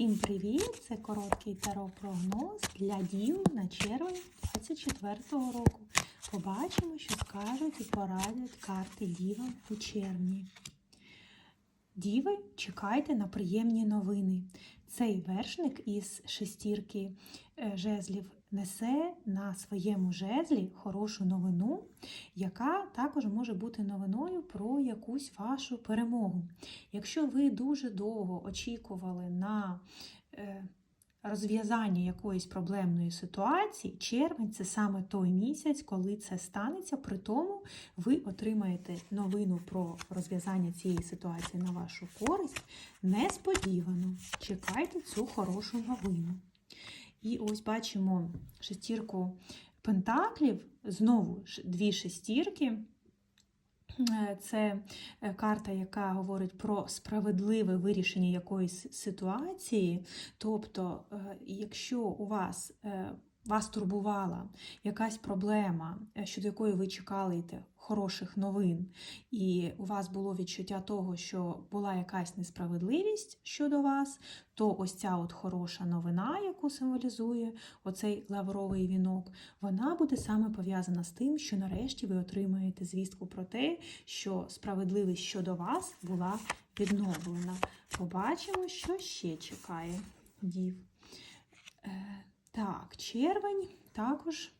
Всім привіт! Це короткий таро-прогноз для дів на червень 24-го року. Побачимо, що скажуть і порадять карти дівам у червні. Діви, чекайте на приємні новини. Цей вершник із шестірки е, жезлів несе на своєму жезлі хорошу новину, яка також може бути новиною про якусь вашу перемогу. Якщо ви дуже довго очікували на е, розв'язання якоїсь проблемної ситуації, червень це саме той місяць, коли це станеться. При тому ви отримаєте новину про розв'язання цієї ситуації на вашу користь несподівано. Чекайте цю хорошу новину. І ось бачимо шестірку пентаклів, знову ж дві шестірки. Е, Це е, карта, яка говорить про справедливе вирішення якоїсь ситуації. Тобто, е, якщо у вас вас турбувала якась проблема, е, щодо якої ви чекали хороших новин, і у вас було відчуття того, що була якась несправедливість щодо вас, то ось ця от хороша новина, яку символізує оцей лавровий вінок, вона буде саме пов'язана з тим, що нарешті ви отримаєте звістку про те, що справедливість щодо вас була відновлена. Побачимо, що ще чекає дів. Так, червень також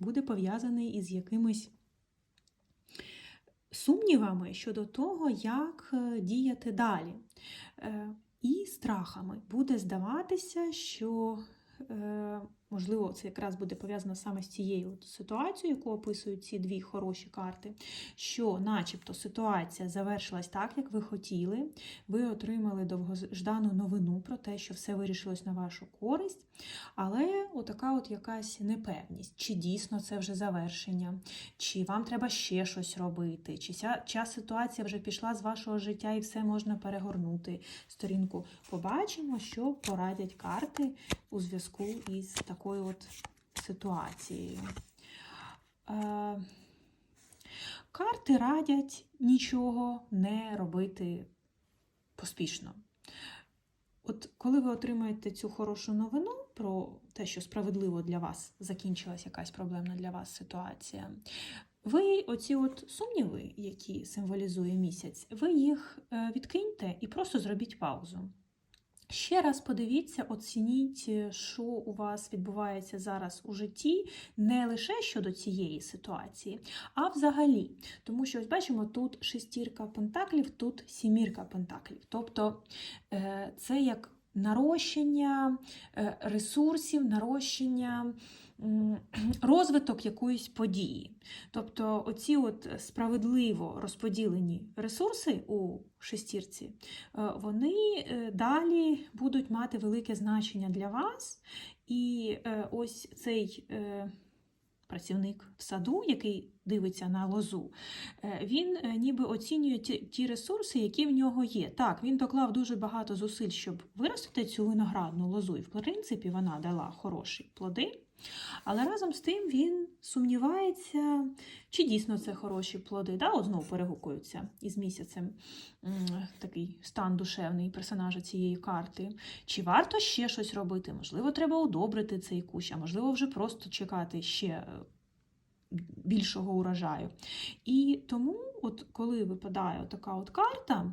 буде пов'язаний із якимись сумнівами щодо того, як е, діяти далі. Е, І страхами буде здаватися, що, е, можливо, це якраз буде пов'язано саме з цією ситуацією, яку описують ці дві хороші карти, що, начебто, ситуація завершилась так, як ви хотіли. Ви отримали довгождану новину про те, що все вирішилось на вашу користь, але отака от якась непевність, чи дійсно це вже завершення, чи вам треба ще щось робити, чи ця, ця ситуація вже пішла з вашого життя і все можна перегорнути сторінку. Побачимо, що порадять карти у зв'язку із такою от ситуацією. Е, Карти радять нічого не робити поспішно. От коли ви отримаєте цю хорошу новину про те, що справедливо для вас закінчилась якась проблемна для вас ситуація, ви оці от сумніви, які символізує місяць, ви їх е, відкиньте і просто зробіть паузу. Ще раз подивіться, оцініть, що у вас відбувається зараз у житті, не лише щодо цієї ситуації, а взагалі. Тому що ось бачимо, тут шестірка пентаклів, тут сімірка пентаклів. Тобто е, це як нарощення е, ресурсів, нарощення розвиток якоїсь події. Тобто, оці от справедливо розподілені ресурси у шестірці, е, вони е, далі будуть мати велике значення для вас. І е, ось цей працівник в саду, який дивиться на лозу, він ніби оцінює ті ресурси, які в нього є. Так, він доклав дуже багато зусиль, щоб виростити цю виноградну лозу, і в принципі вона дала хороші плоди. Але разом з тим він сумнівається, чи дійсно це хороші плоди. Да? От знову перегукуються із місяцем такий стан душевний персонажа цієї карти. Чи варто ще щось робити? Можливо, треба удобрити цей кущ, а можливо, вже просто чекати ще е, більшого урожаю. І тому, от коли випадає така от карта,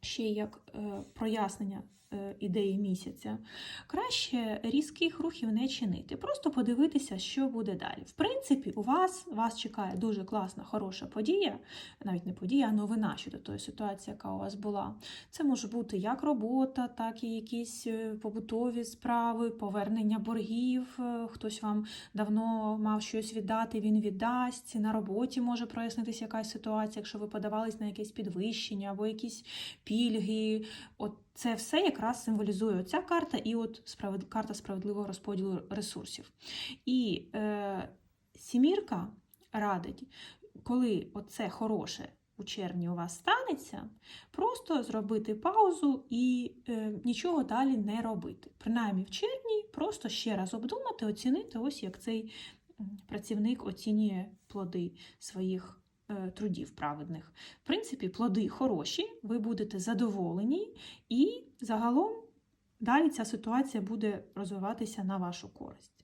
ще як е, прояснення е, ідеї місяця, краще різких рухів не чинити. Просто подивитися, що буде далі. В принципі, у вас вас чекає дуже класна, хороша подія, навіть не подія, а новина щодо тої ситуації, яка у вас була. Це може бути як робота, так і якісь е, побутові справи, повернення боргів. Хтось вам давно мав щось віддати, він віддасть. На роботі може прояснитися якась ситуація, якщо ви подавались на якесь підвищення або якісь пільги. От це все якраз символізує ця карта і от справед... карта справедливого розподілу ресурсів. І е, сімірка радить, коли оце хороше у червні у вас станеться, просто зробити паузу і е, нічого далі не робити. Принаймні в червні просто ще раз обдумати, оцінити, ось як цей працівник оцінює плоди своїх трудів праведних. В принципі, плоди хороші, ви будете задоволені, і загалом далі ця ситуація буде розвиватися на вашу користь.